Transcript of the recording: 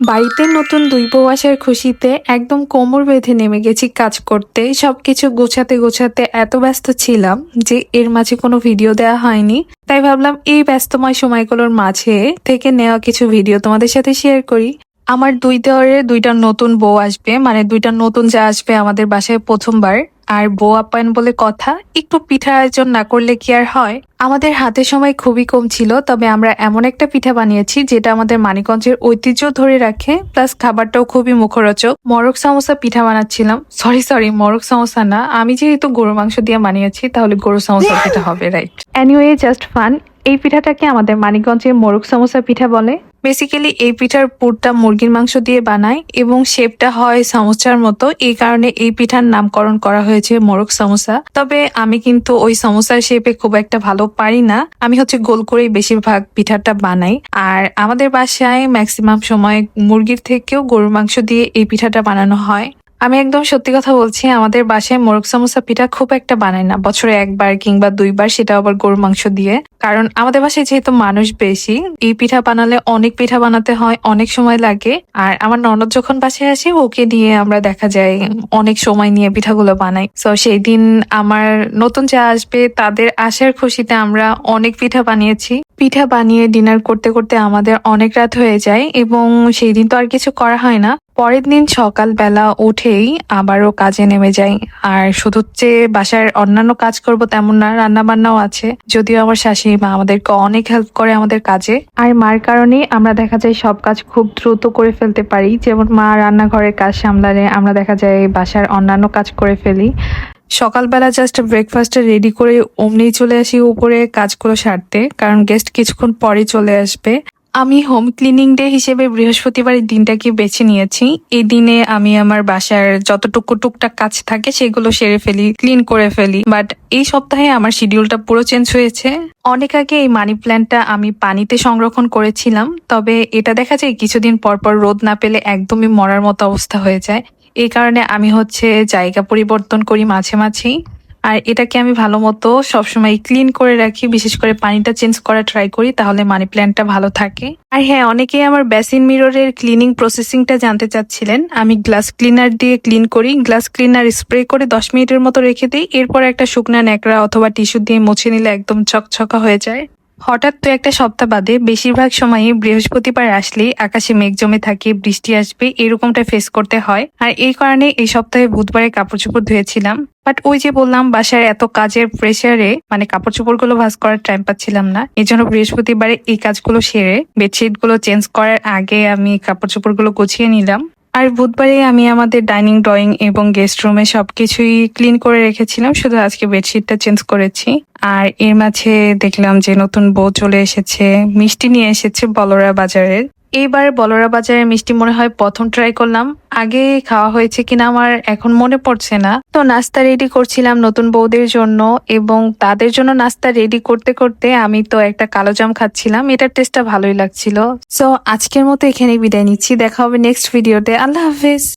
বাড়িতে নতুন দুই বউ আসার খুশিতে একদম কোমর বেঁধে নেমে গেছি কাজ করতে। সবকিছু গোছাতে গোছাতে এত ব্যস্ত ছিলাম যে এর মাঝে কোনো ভিডিও দেওয়া হয়নি। তাই ভাবলাম এই ব্যস্তময় সময়গুলোর মাঝে থেকে নেওয়া কিছু ভিডিও তোমাদের সাথে শেয়ার করি। আমার দুই দেওয়ারে দুইটা নতুন বউ আসবে মানে দুইটা নতুন যা আসবে আমাদের বাসায় প্রথমবার। আর বউ আপ্যায়ন বলে কথা, একটু পিঠা আয়োজন না করলে কি আর হয়? আমাদের হাতে সময় খুবই কম ছিল, তবে আমরা এমন একটা পিঠা বানিয়েছি যেটা আমাদের মানিকগঞ্জের ঐতিহ্য ধরে রাখে, প্লাস খাবারটাও খুবই মুখরোচক। মরক সমোসা পিঠা বানাচ্ছিলাম। সরি সরি মরক সমোসা না। আমি যেহেতু গরু মাংস দিয়ে বানিয়েছি, তাহলে গরু সমোসা পিঠা হবে রাইট এনিওয়ে জাস্ট ফান এই পিঠাটাকে আমাদের মানিকগঞ্জে মোরগ সমোসা পিঠা বলে। বেসিক্যালি এই পিঠার পুরটা মুরগির মাংস দিয়ে বানায় এবং শেপটা হয় সমস্যার মতো। এই কারণে এই পিঠার নামকরণ করা হয়েছে মোরগ সমোসা। তবে আমি কিন্তু ওই সমোসার শেপে খুব একটা ভালো পারি না। আমি হচ্ছে গোল করেই বেশিরভাগ পিঠাটা বানাই। আর আমাদের বাসায় ম্যাক্সিমাম সময় মুরগির থেকেও গরুর মাংস দিয়ে এই পিঠাটা বানানো হয়। আমি একদম সত্যি কথা বলছি, আমাদের বাসায় মোরগ সমোসা পিঠা খুব একটা বানায় না। বছরে একবার কিংবা দুইবার সেটা আবার গরুর মাংস দিয়ে। কারণ আমাদের বাসায় যেহেতু মানুষ বেশি, এই পিঠা বানালে অনেক পিঠা বানাতে হয়, অনেক সময় লাগে। আর আমার ননদ যখন বাসায় আসে, ওকে নিয়ে আমরা দেখা যায়, অনেক সময় নিয়ে পিঠাগুলো বানাই। তো সেই দিন আমার নতুন যা আসবে, তাদের আসার খুশিতে আমরা অনেক পিঠা বানিয়েছি। পিঠা বানিয়ে ডিনার করতে করতে আমাদের অনেক রাত হয়ে যায়, এবং সেই দিন তো আর কিছু করা হয় না। পরের দিন সকালবেলা উঠেই আবারও কাজে নেমে যাই। আর শুধু যে বাসার অন্যান্য কাজ করব তেমন না রান্না বান্নাও আছে। যদিও আমার শাশুড়ি মা আমাদেরকে অনেক হেল্প করে আমাদের কাজে। আর মার কারণে আমরা দেখা যায় সব কাজ খুব দ্রুত করে ফেলতে পারি। যেমন মা রান্নাঘরের কাজ সামলালে আমরা দেখা যায় বাসার অন্যান্য কাজ করে ফেলি। সকালবেলা জাস্ট ব্রেকফাস্টটা রেডি করে অমনি চলে আসি উপরে কাজগুলো সারতে। কারণ গেস্ট কিছুক্ষণ পরে চলে আসবে। আমি হোম ক্লিনিং ডে হিসেবে বৃহস্পতিবারের দিনটাকে বেছে নিয়েছি। এই দিনে আমি আমার বাসার যতটুকু টুকটাক কাজ থাকে সেগুলো সেরে ফেলি ক্লিন করে ফেলি। বাট এই সপ্তাহে আমার শিডিউলটা পুরো চেঞ্জ হয়েছে। অনেক আগে এই মানি প্ল্যান্টটা আমি পানিতে সংরক্ষণ করেছিলাম। তবে এটা দেখা যায় কিছুদিন পর পর রোদ না পেলে একদমই মরার মতো অবস্থা হয়ে যায়। এই কারণে আমি হচ্ছে জায়গা পরিবর্তন করি মাঝে মাঝেই। আর এটাকে আমি ভালো মতো সবসময় ক্লিন করে রাখি, বিশেষ করে পানিটা চেঞ্জ করা ট্রাই করি, তাহলে মানি প্ল্যান্টটা ভালো থাকে। আর হ্যাঁ অনেকেই আমার বেসিন মিররের ক্লিনিং প্রসেসিংটা জানতে চাচ্ছিলেন। আমি গ্লাস ক্লিনার দিয়ে ক্লিন করি গ্লাস ক্লিনার স্প্রে করে দশ মিনিটের মতো রেখে দিই, এরপর একটা শুকনা ন্যাকড়া অথবা টিস্যু দিয়ে মুছে নিলে একদম চকচকা হয়ে যায়। হঠাৎ তো একটা সপ্তাহ বাদে বেশিরভাগ সময়ই বৃহস্পতিবার আসলেই আকাশে মেঘ জমে থাকে, বৃষ্টি আসবে, এরকমটা ফেস করতে হয়। আর এই কারণে এই সপ্তাহে বুধবারে কাপড় চোপড় ধুয়েছিলাম। বাট ওই যে বললাম বাসায় এত কাজের প্রেসারে মানে কাপড় চোপড়গুলো ভাজ করার টাইম পাচ্ছিলাম না। এই জন্য বৃহস্পতিবারে এই কাজগুলো সেরে বেডশিটগুলো চেঞ্জ করার আগে আমি কাপড় চোপড়গুলো গুছিয়ে নিলাম। আর বুধবারে আমি আমাদের ডাইনিং, ড্রয়িং এবং গেস্ট রুমে সবকিছুই ক্লিন করে রেখেছিলাম, শুধু আজকে বেডশিটটা চেঞ্জ করেছি। আর এর মাঝে দেখলাম যে নতুন বউ চলে এসেছে, মিষ্টি নিয়ে এসেছে বলরা বাজারের। এইবার বলরা বাজারের মিষ্টি মনে হয় প্রথম ট্রাই করলাম। আগে খাওয়া হয়েছে কিনা আমার এখন মনে পড়ছে না। তো নাস্তা রেডি করছিলাম নতুন বৌদের জন্য এবং তাদের জন্য নাস্তা রেডি করতে করতে আমি তো একটা কালো জাম খাচ্ছিলাম। এটার টেস্টটা ভালোই লাগছিল। সো আজকের মতো এখানে বিদায় নিচ্ছি। দেখা হবে নেক্সট ভিডিওতে আল্লাহ হাফেজ।